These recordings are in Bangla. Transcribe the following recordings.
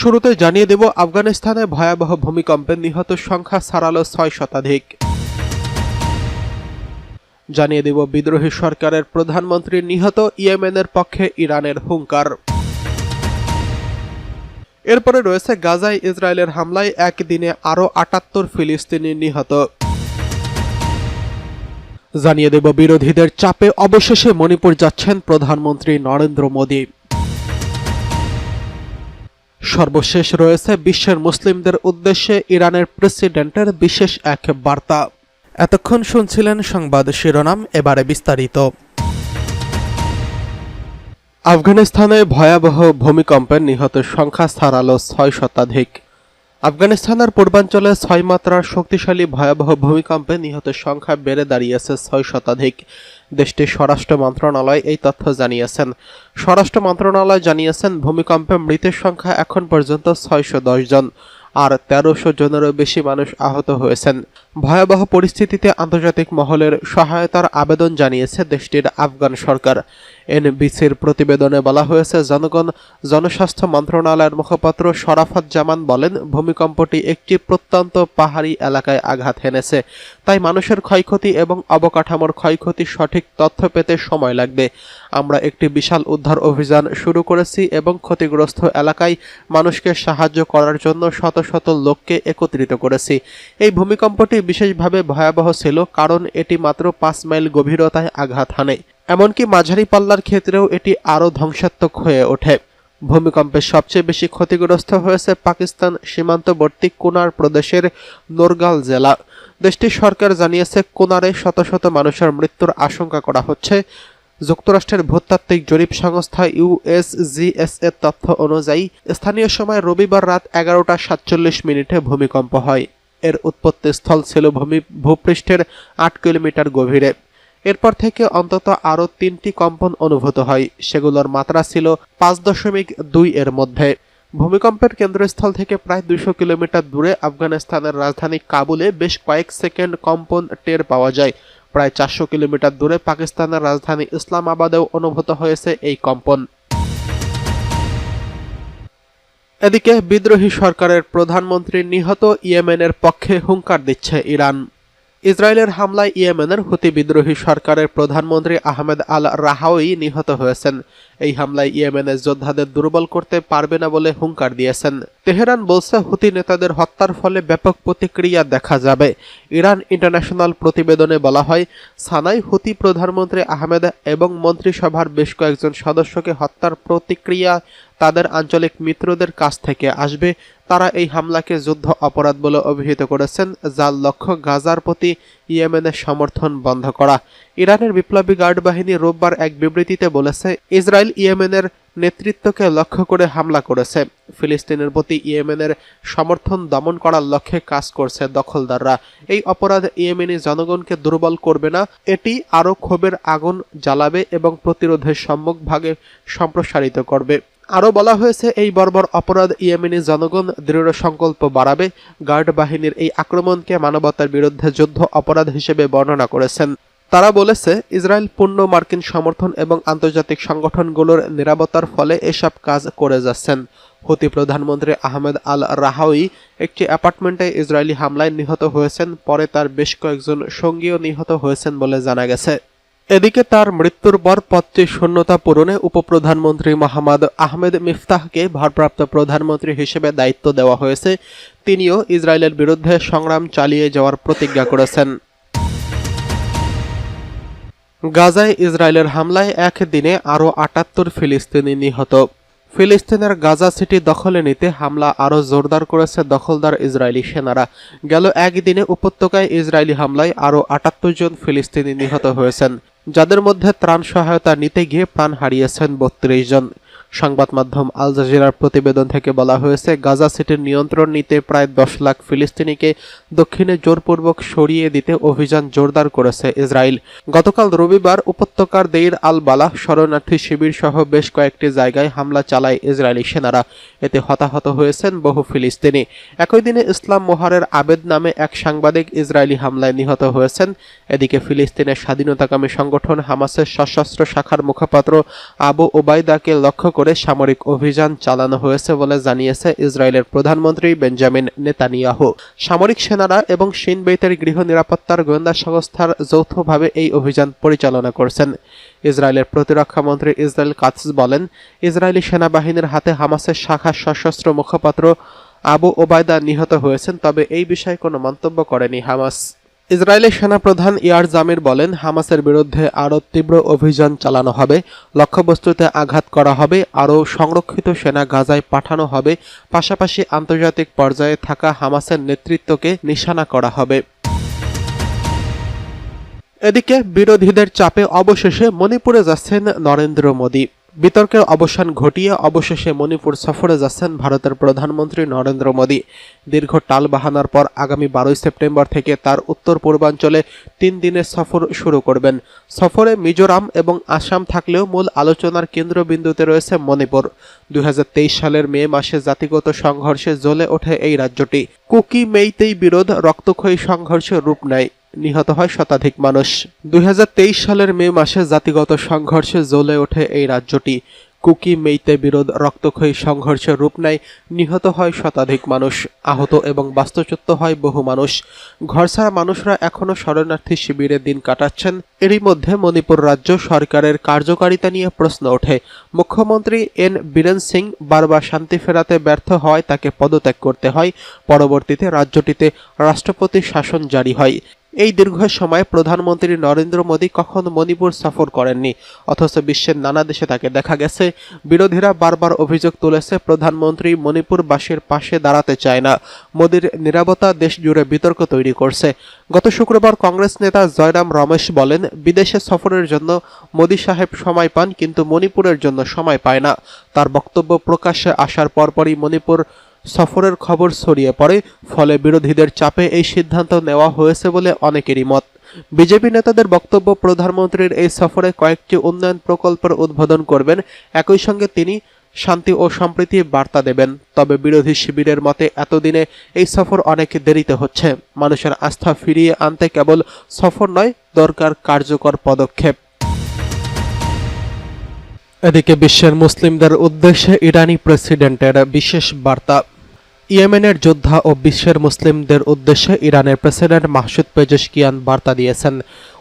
শুরুতে জানিয়ে দেব, আফগানিস্তানে ভয়াবহ ভূমিকম্পে নিহত সংখ্যা ছাড়ালো ছয় শতাধিক। জানিয়ে দেব, বিদ্রোহী সরকারের প্রধানমন্ত্রী নিহত ইয়েমেনের পক্ষে ইরানের হুঙ্কার। এরপরে রয়েছে গাজায় ইসরায়েলের হামলায় একদিনে আরও আটাত্তর ফিলিস্তিনি নিহত। জানিয়ে দেব, বিরোধীদের চাপে অবশেষে মণিপুর যাচ্ছেন প্রধানমন্ত্রী নরেন্দ্র মোদী। সর্বশেষ রয়েছে বিশ্বের মুসলিমদের উদ্দেশ্যে ইরানের প্রেসিডেন্টের বিশেষ এক বার্তা। এতক্ষণ শুনছিলেন সংবাদ শিরোনাম, এবারে বিস্তারিত। আফগানিস্তানে ভয়াবহ ভূমিকম্পের নিহত সংখ্যা ছাড়ালো ছয় শতাধিক। আফগানিস্তানের পূর্বাঞ্চলে ছয় মাত্রার শক্তিশালী ভয়াবহ ভূমিকম্পে নিহতের সংখ্যা বেড়ে দাঁড়িয়েছে ছয় শতাধিক, দেশটির স্বরাষ্ট্র মন্ত্রণালয় এই তথ্য জানিয়েছেন। স্বরাষ্ট্র মন্ত্রণালয় জানিয়েছেন, ভূমিকম্পে মৃতের সংখ্যা এখন পর্যন্ত ছয়শো দশ জন। আর তেরোশো জনেরও বেশি মানুষ আহত হয়েছেন। ভয়াবহ পরিস্থিতিতে আন্তর্জাতিক মহলের সহায়তার আবেদন জানিয়েছে দেশটির আফগান সরকার। এনবিসির প্রতিবেদনে বলা হয়েছে, জনগণ, জনস্বাস্থ্য মন্ত্রণালয়ের মুখপাত্র শরাফত জামান বলেন, ভূমিকম্পটি একটি প্রত্যন্ত পাহাড়ি এলাকায় আঘাত হেনেছে তাই মানুষের ক্ষয়ক্ষতি এবং অবকাঠামোর ক্ষয়ক্ষতি সঠিক তথ্য পেতে সময় লাগবে। আমরা একটি বিশাল উদ্ধার অভিযান শুরু করেছি এবং ক্ষতিগ্রস্ত এলাকায় মানুষকে সাহায্য করার জন্য শত শত লোককে একত্রিত করেছি। এই ভূমিকম্পটি বিশেষভাবে ভয়াবহ ছিল, কারণ এটি মাত্র পাঁচ মাইল গভীরতায় আঘাত হানে। এমনকি মাঝারি পাল্লার ক্ষেত্রেও এটি আরও ধ্বংসাত্মক হয়ে ওঠে। ভূমিকম্পে সবচেয়ে বেশি ক্ষতিগ্রস্ত হয়েছে পাকিস্তান সীমান্তবর্তী কোনার প্রদেশের নোরগাল জেলা। দেশটির সরকার জানিয়েছে, কোনারে শত শত মানুষের মৃত্যুর আশঙ্কা করা হচ্ছে। যুক্তরাষ্ট্রের ভূতাত্ত্বিক জরিপ সংস্থা ইউএসজিএস এর তথ্য অনুযায়ী, স্থানীয় সময় রবিবার রাত এগারোটা সাতচল্লিশ মিনিটে ভূমিকম্প হয়। এর উৎপত্তি স্থল ছিল ভূমি ভূপৃষ্ঠের আট কিলোমিটার গভীরে। এরপর থেকে অন্তত আরও তিনটি কম্পন অনুভূত হয়। সেগুলোর মাত্রা ছিল পাঁচ দশমিক দুই এর মধ্যে। ভূমিকম্পের কেন্দ্রস্থল থেকে প্রায় দুশো কিলোমিটার দূরে আফগানিস্তানের রাজধানী কাবুলে বেশ কয়েক সেকেন্ড কম্পন টের পাওয়া যায়। প্রায় চারশো কিলোমিটার দূরে পাকিস্তানের রাজধানী ইসলামাবাদেও অনুভূত হয়েছে এই কম্পন। এদিকে বিদ্রোহী সরকারের প্রধানমন্ত্রী নিহত ইয়েমেনের পক্ষে হুঙ্কার দিচ্ছে ইরান। ইসরায়েলের হামলায় ইয়েমেনের হুতি বিদ্রোহী সরকারের প্রধানমন্ত্রী আহমেদ আল রাহাওয়ি নিহত হয়েছেন। এই হামলায় ইয়েমেনের যোদ্ধাদের দুর্বল করতে পারবে না বলে হুঙ্কার দিয়েছেন। তেহরান বলছে, হুতি নেতাদের হত্যার ফলে ব্যাপক প্রতিক্রিয়া দেখা যাবে। ইরান ইন্টারন্যাশনাল প্রতিবেদনে বলা হয়, সানাই হুতি প্রধানমন্ত্রী আহমেদ এবং মন্ত্রিসভার বেশ কয়েকজন সদস্যকে হত্যার প্রতিক্রিয়া তাদের আঞ্চলিক মিত্রদের কাছ থেকে আসবে। তারা এই হামলাকে যুদ্ধ অপরাধ বলে অভিহিত করেছেন, যার লক্ষ্য গাজার প্রতি ইয়েমেনের সমর্থন বন্ধ করা। ইরানের বিপ্লবী গার্ড বাহিনী রোববার এক বিবৃতিতে বলেছে, ইসরায়েল ইয়েমেনের নেতৃত্বকে লক্ষ্য করে হামলা করেছে। ফিলিস্তিনের প্রতি ইয়েমেনের সমর্থন দমন করার লক্ষ্যে কাজ করছে দখলদাররা। এই অপরাধ ইয়েমেনি জনগণকে দুর্বল করবে না, এটি আরও ক্ষোভের আগুন জ্বালাবে এবং প্রতিরোধের সম্মুখভাগে সম্প্রসারিত করবে। আরও বলা হয়েছে, এই বর্বর অপরাধ ইয়েমেনি জনগণ দৃঢ় সংকল্প বাড়াবে। গার্ড বাহিনীর এই আক্রমণকে মানবতার বিরুদ্ধে যুদ্ধ অপরাধ হিসেবে বর্ণনা করেছেন। তারা বলেছে, ইসরায়েল পূর্ণ মার্কিন সমর্থন এবং আন্তর্জাতিক সংগঠনগুলোর নিরাপত্তার ফলে এসব কাজ করে যাচ্ছেন। হুতি প্রধানমন্ত্রী আহমেদ আল রাহাউই একটি অ্যাপার্টমেন্টে ইসরায়েলি হামলায় নিহত হয়েছেন, পরে তার বেশ কয়েকজন সঙ্গীও নিহত হয়েছেন বলে জানা গেছে। এদিকে তার মৃত্যুর পর পদটি শূন্যতা পূরণে উপপ্রধানমন্ত্রী মোহাম্মদ আহমেদ মিফতাহকে ভারপ্রাপ্ত প্রধানমন্ত্রী হিসেবে দায়িত্ব দেওয়া হয়েছে। তিনিও ইসরায়েলের বিরুদ্ধে সংগ্রাম চালিয়ে যাওয়ার প্রতিজ্ঞা করেছেন। গাজায় ইসরায়েলের হামলায় এক দিনে আরও আটাত্তর ফিলিস্তিনি নিহত। ফিলিস্তিনের গাজা সিটি দখলে নিতে হামলা আরও জোরদার করেছে দখলদার ইসরায়েলি সেনারা। গেল একদিনে উপত্যকায় ইসরায়েলি হামলায় আরও আটাত্তর জন ফিলিস্তিনি নিহত হয়েছেন। যাদের মধ্যে ত্রাণ সহায়তা নিতে গিয়ে প্রাণ হারিয়েছেন বত্রিশ জন। সংবাদ মাধ্যম আল জাজিরার প্রতিবেদন থেকে বলা হয়েছে, গাজা সিটির নিয়ন্ত্রণ নিতে প্রায় দশ লাখ ফিলিস্তিনিকে দক্ষিণে জোরপূর্বক সরিয়ে দিতে অভিযান জোরদার করেছে ইসরায়েল। গতকাল রবিবার উপত্যকার দেইর আল বালাহ শরণার্থী শিবির সহ বেশ কয়েকটি জায়গায় হামলা চালায় ইসরায়েলি সেনারা। এতে হতাহত হয়েছেন বহু ফিলিস্তিনি। একই দিনে ইসলাম মোহারের আবেদ নামে এক সাংবাদিক ইসরায়েলি হামলায় নিহত হয়েছেন। এদিকে ফিলিস্তিনের স্বাধীনতাকামী সংগঠন হামাসের সশস্ত্র শাখার মুখপাত্র আবু ওবায়দাকে লক্ষ্য করে করে সামরিক অভিযান চালানো হয়েছে বলে জানিয়েছে ইসরায়েলের প্রধানমন্ত্রী বেঞ্জামিন নেতানিয়াহু। সামরিক সেনারা এবং সিনবেইতের গৃহ নিরাপত্তার গোয়েন্দা সংস্থার যৌথভাবে এই অভিযান পরিচালনা করছেন। ইসরায়েলের প্রতিরক্ষা মন্ত্রী ইসরায়েল কাতস বলেন, ইসরায়েলি সেনাবাহিনীর হাতে হামাসের শাখা সশস্ত্র মুখপাত্র আবু ওবায়দা নিহত হয়েছেন, তবে এই বিষয়ে কোনো মন্তব্য করেনি হামাস। ইসরায়েলি সেনাপ্রধান ইয়ার জামির বলেন, হামাসের বিরুদ্ধে আরও তীব্র অভিযান চালানো হবে, লক্ষ্যবস্তুতে আঘাত করা হবে, আরও সংরক্ষিত সেনা গাজায় পাঠানো হবে, পাশাপাশি আন্তর্জাতিক পর্যায়ে থাকা হামাসের নেতৃত্বকে নিশানা করা হবে। এদিকে বিরোধীদের চাপে অবশেষে মণিপুরে যাচ্ছেন নরেন্দ্র মোদী। বিতর্কের অবসান ঘটিয়ে অবশেষে মণিপুর সফরে যাচ্ছেন ভারতের প্রধানমন্ত্রী নরেন্দ্র মোদী। দীর্ঘ টাল বাহানার পর আগামী বারোই সেপ্টেম্বর থেকে তার উত্তর পূর্বাঞ্চলে তিন দিনের সফর শুরু করবেন। সফরে মিজোরাম এবং আসাম থাকলেও মূল আলোচনার কেন্দ্রবিন্দুতে রয়েছে মণিপুর। দুই হাজার তেইশ সালের মে মাসে জাতিগত সংঘর্ষে জ্বলে ওঠে এই রাজ্যটি। কুকি মেইতেই বিরোধ, রক্তক্ষয়ী সংঘর্ষে রূপ নেয়। নিহত হয় শতাধিক মানুষ। দুই হাজার তেইশ সালের মে মাসে জাতিগত সংঘর্ষে জ্বলে ওঠে এই রাজ্যটি। কুকি মেইতে বিরোধ, রক্তক্ষয়ী সংঘর্ষে রূপ নেয়, নিহত হয় শতাধিক মানুষ, আহত এবং বাস্তুচ্যুত হয় বহু মানুষ। ঘরছাড়া মানুষরা এখনও শরণার্থী শিবিরে দিন কাটাচ্ছেন। এরই মধ্যে মণিপুর রাজ্য সরকারের কার্যকারিতা নিয়ে প্রশ্ন ওঠে। মুখ্যমন্ত্রী এন বীরেন সিং বারবার শান্তি ফেরাতে ব্যর্থ হয়, তাকে পদত্যাগ করতে হয়। পরবর্তীতে রাজ্যটিতে রাষ্ট্রপতি শাসন জারি হয়। এই দীর্ঘ সময় প্রধানমন্ত্রী নরেন্দ্র মোদী কখনো মণিপুর সফর করেননি। অথচ বিশ্বের নানা দেশে তাকে দেখা গেছে। বিরোধীরা বারবার অভিযোগ তুলেছে, প্রধানমন্ত্রী মণিপুরবাসীর পাশে দাঁড়াতে চায় না। মোদীর নিরাপত্তা দেশ জুড়ে বিতর্ক তৈরি করছে। গত শুক্রবার কংগ্রেস নেতা জয়রাম রমেশ বলেন, বিদেশে সফরের জন্য মোদী সাহেব সময় পান, কিন্তু মণিপুরের জন্য সময় পায় না। তার বক্তব্য প্রকাশ্যে আসার পরপরই মণিপুর সফরের খবর ছড়িয়ে পড়ে, ফলে বিরোধীদের চাপে এই সিদ্ধান্ত নেওয়া হয়েছে বলে অনেকেরই মত। বিজেপি নেতাদের বক্তব্য, প্রধানমন্ত্রীর এই সফরে কয়েকটি উন্নয়ন প্রকল্পের উদ্বোধন করবেন। একই সঙ্গে তিনি শান্তি ও সম্প্রীতি বার্তা দেবেন। তবে বিরোধী শিবিরের মতে, এতদিনে এই সফর অনেক দেরিতে হচ্ছে। মানুষের আস্থা ফিরিয়ে আনতে কেবল সফর নয়, দরকার কার্যকর পদক্ষেপ। এদিকে বিশ্বের মুসলিমদের উদ্দেশ্যে ইরানি প্রেসিডেন্টের বিশেষ বার্তা। ইয়েমেনের যোদ্ধা ও বিশ্বের মুসলিমদের উদ্দেশ্যে ইরানের প্রেসিডেন্ট মাহসুদ পেজেশকিয়ান বার্তা দিয়েছেন।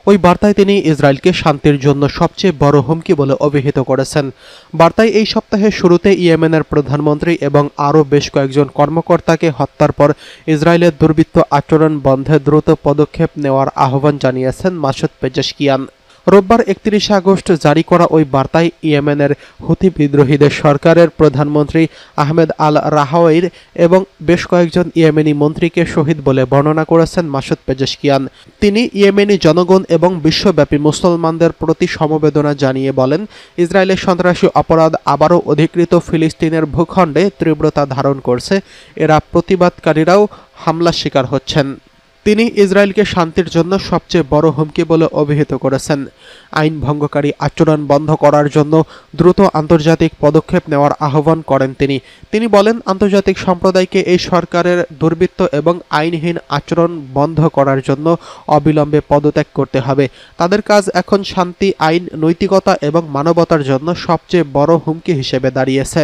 ওই বার্তায় তিনি ইসরায়েলকে শান্তির জন্য সবচেয়ে বড় হুমকি বলে অভিহিত করেছেন। বার্তায় এই সপ্তাহের শুরুতে ইয়েমেনের প্রধানমন্ত্রী এবং আরও বেশ কয়েকজন কর্মকর্তাকে হত্যার পর ইসরায়েলের দুর্বৃত্ত আচরণ বন্ধে দ্রুত পদক্ষেপ নেওয়ার আহ্বান জানিয়েছেন মাসুদ পেজেশকিয়ান। রোববার একত্রিশে আগস্ট জারি করা ওই বার্তায় ইয়েমেনের হুতি বিদ্রোহীদের সরকারের প্রধানমন্ত্রী আহমেদ আল রাহাওয়ির এবং বেশ কয়েকজন ইয়েমেনি মন্ত্রীকে শহীদ বলে বর্ণনা করেছেন মাসুদ পেজেশকিয়ান। তিনি ইয়েমেনি জনগণ এবং বিশ্বব্যাপী মুসলমানদের প্রতি সমবেদনা জানিয়ে বলেন, ইসরায়েলের সন্ত্রাসী অপরাধ আবারও অধিকৃত ফিলিস্তিনের ভূখণ্ডে তীব্রতা ধারণ করছে। এরা প্রতিবাদকারীরাও হামলার শিকার হচ্ছেন। তিনি ইসরায়েলকে শান্তির জন্য সবচেয়ে বড় হুমকি বলে অভিহিত করেছেন। আইন ভঙ্গকারী আচরণ বন্ধ করার জন্য দ্রুত আন্তর্জাতিক পদক্ষেপ নেওয়ার আহ্বান করেন তিনি। তিনি বলেন, আন্তর্জাতিক সম্প্রদায়কে এই সরকারের দুর্বৃত্ত এবং আইনহীন আচরণ বন্ধ করার জন্য অবিলম্বে পদত্যাগ করতে হবে। তাদের কাজ এখন শান্তি, আইন, নৈতিকতা এবং মানবতার জন্য সবচেয়ে বড় হুমকি হিসেবে দাঁড়িয়েছে।